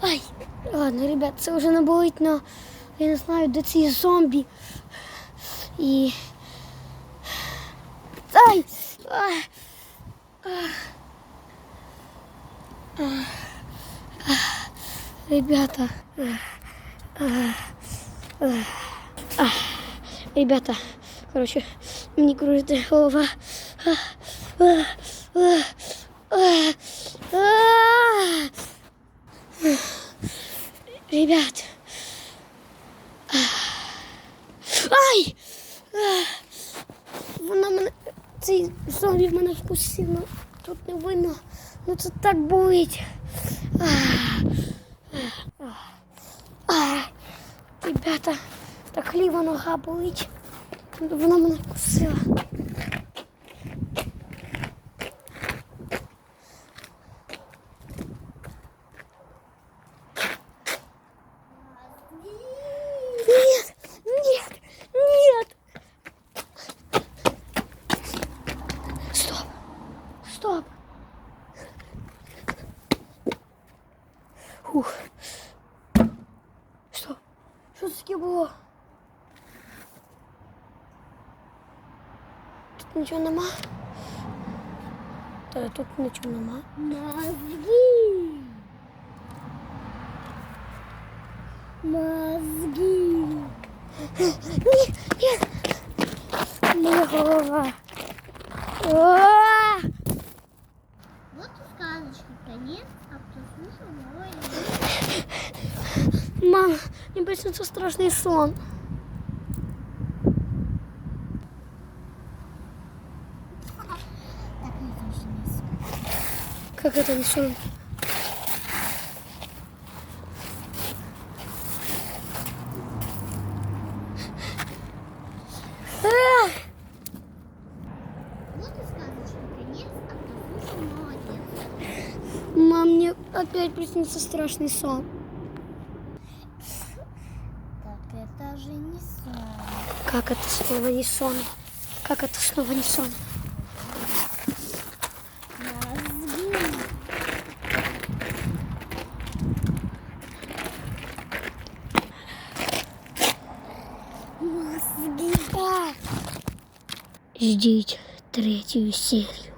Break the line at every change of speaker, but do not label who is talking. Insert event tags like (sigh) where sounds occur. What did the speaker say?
Ай, ладно, ребят, це вже не болить, но я не знаю, де ці зомбі. І. Ай! Ай! Ребята. Ребята, короче, мені кружить голова. Ребят. Ай! Вона мене. Цей зомбі мене вкусив. Ну, тут не видно. Ну це так болить. А, ребята, так ліва нога болить. Вона мене вкусила. стоп. Фух. Що? Що це таке було? Тут нічого нема. Та тут нічого нема.
Мозги. Мозги.
Ні, (gasps) ні. Моя голова. А! Мам, мне приснился страшный сон. Как это не сон? Мне опять приснился страшный сон.
Так это же не сон.
Как это снова не сон? Как это снова не сон?
Мозги. Мозги.
Ждите третью серию.